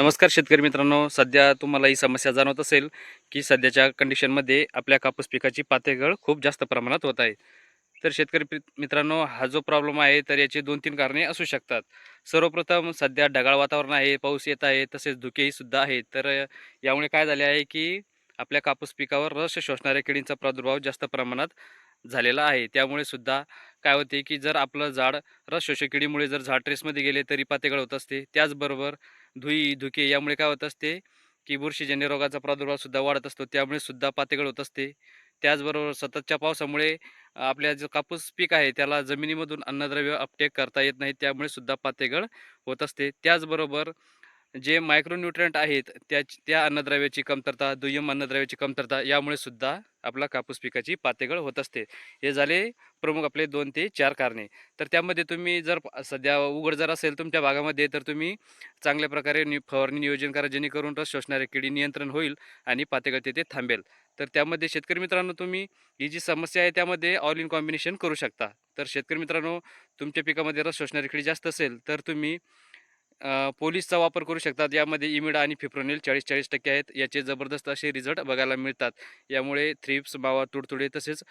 नमस्कार शेतकरी मित्रांनो. सध्या तुम्हाला ही समस्या जाणवत असेल की सध्याच्या कंडिशनमध्ये आपल्या कापूस पिकाची पातेगळ खूप जास्त प्रमाणात होत आहे. तर शेतकरी पि- मित्रांनो हा जो प्रॉब्लेम आहे तर याची दोन तीन कारणे असू शकतात. सर्वप्रथम सध्या ढगाळ वातावरण आहे पाऊस येत आहे तसेच धुकेही सुद्धा आहेत. तर यामुळे काय झाले आहे की आपल्या कापूस पिकावर रस शोषणाऱ्या किडींचा प्रादुर्भाव जास्त प्रमाणात झालेला आहे. त्यामुळे सुद्धा काय होते की जर आपलं झाड रस शोषक किडीमुळे जर झाड ट्रेसमध्ये गेले तरी पातेगळ होत असते. त्याचबरोबर धुई धुके यामुळे काय होत असते की बुरशीजन्य रोगाचा प्रादुर्भाव सुद्धा वाढत असतो. त्यामुळे सुद्धा पातेगळ होत असते. त्याचबरोबर सततच्या पावसामुळे आपल्या जो कापूस पीक आहे त्याला जमिनीमधून अन्नद्रव्य अपटेक करता येत नाही. त्यामुळे सुद्धा पातेगळ होत असते. त्याचबरोबर जे मायक्रोन्युट्रियंट आहेत त्या त्या अन्नद्रव्याची कमतरता दुय्यम अन्नद्रव्याची कमतरता यामुळे सुद्धा आपला कापूस पिकाची पातेगळ होत असते. हे झाले प्रमुख आपले दोन ते चार कारणे. तर त्यामध्ये तुम्ही जर सध्या उघड जर असेल तुमच्या भागामध्ये तर तुम्ही चांगल्या प्रकारे नि फवारणी नियोजन करा जेणेकरून रस शोषणारे किडी नियंत्रण होईल आणि पातेगळ तिथे थांबेल. तर त्यामध्ये शेतकरी मित्रांनो तुम्ही ही जी समस्या आहे त्यामध्ये ऑल इन कॉम्बिनेशन करू शकता. तर शेतकरी मित्रांनो तुमच्या पिकामध्ये रस शोषणारी किडी जास्त असेल तर तुम्ही पोलिसचा वापर करू शकतात. यामध्ये इमिडा आणि फिप्रोनिल चाळीस चाळीस टक्के आहेत. याचे जबरदस्त असे रिझल्ट बघायला मिळतात. यामुळे थ्रिप्स मावा तुडतुडे तसेच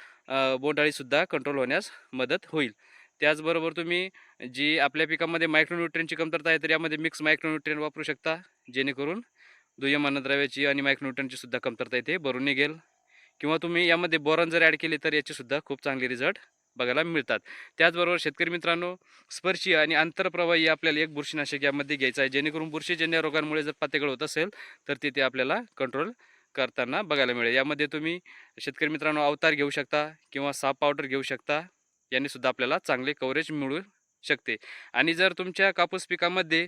बोंडाळीसुद्धा कंट्रोल होण्यास मदत होईल. त्याचबरोबर तुम्ही जी आपल्या पिकामध्ये मायक्रोन्युट्रियनची कमतरता आहे तर यामध्ये मिक्स मायक्रोन्युट्रियन वापरू शकता. जेणेकरून दुय्यम अन्नद्रव्याची आणि मायक्रोन्युट्रियनची सुद्धा कमतरता येते भरून निघेल. किंवा तुम्ही यामध्ये बोरॉन जर ॲड केले तर याचीसुद्धा खूप चांगले रिझल्ट बघायला मिळतात. त्याचबरोबर शेतकरी मित्रांनो स्पर्शीय आणि आंतरप्रवाही आपल्याला एक बुरशीनाशक यामध्ये घ्यायचं आहे. जेणेकरून बुरशीजन्य रोगांमुळे जर पातेगळ होत असेल तर तिथे आपल्याला कंट्रोल करताना बघायला मिळेल. यामध्ये तुम्ही शेतकरी मित्रांनो अवतार घेऊ शकता किंवा साप पावडर घेऊ शकता. यांनी सुद्धा आपल्याला चांगले कव्हरेज मिळू शकते. आणि जर तुमच्या कापूस पिकामध्ये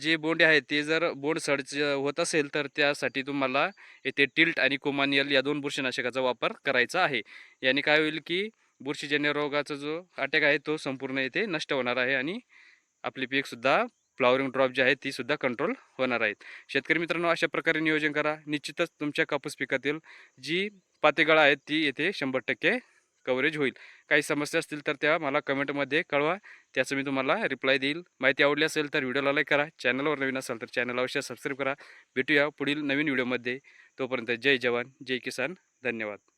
जे बोंडे आहेत ते जर बोंड सडच होत असेल तर त्यासाठी तुम्हाला येथे टिल्ट आणि कोमानियल या दोन बुरशीनाशकाचा वापर करायचा आहे. याने काय होईल की बुरशीजन्य रोगाचा जो अटॅक आहे तो संपूर्ण येथे नष्ट होणार आहे आणि आपली पीकसुद्धा फ्लॉवरिंग ड्रॉप जी आहे तीसुद्धा कंट्रोल होणार आहेत शेतकरी मित्रांनो अशा प्रकारे नियोजन करा. निश्चितच तुमच्या कापूस पिकातील जी पातेगळा आहेत ती येथे शंभर टक्के कव्हरेज होईल. काही समस्या असतील तर त्या मला कमेंटमध्ये कळवा. त्याचं मी तुम्हाला रिप्लाय देईल. माहिती आवडली असेल तर व्हिडिओला लाईक करा. चॅनलवर नवीन असेल तर चॅनल अवश्य सबस्क्राईब करा. भेटूया पुढील नवीन व्हिडिओमध्ये तोपर्यंत जय जवान जय किसान. धन्यवाद.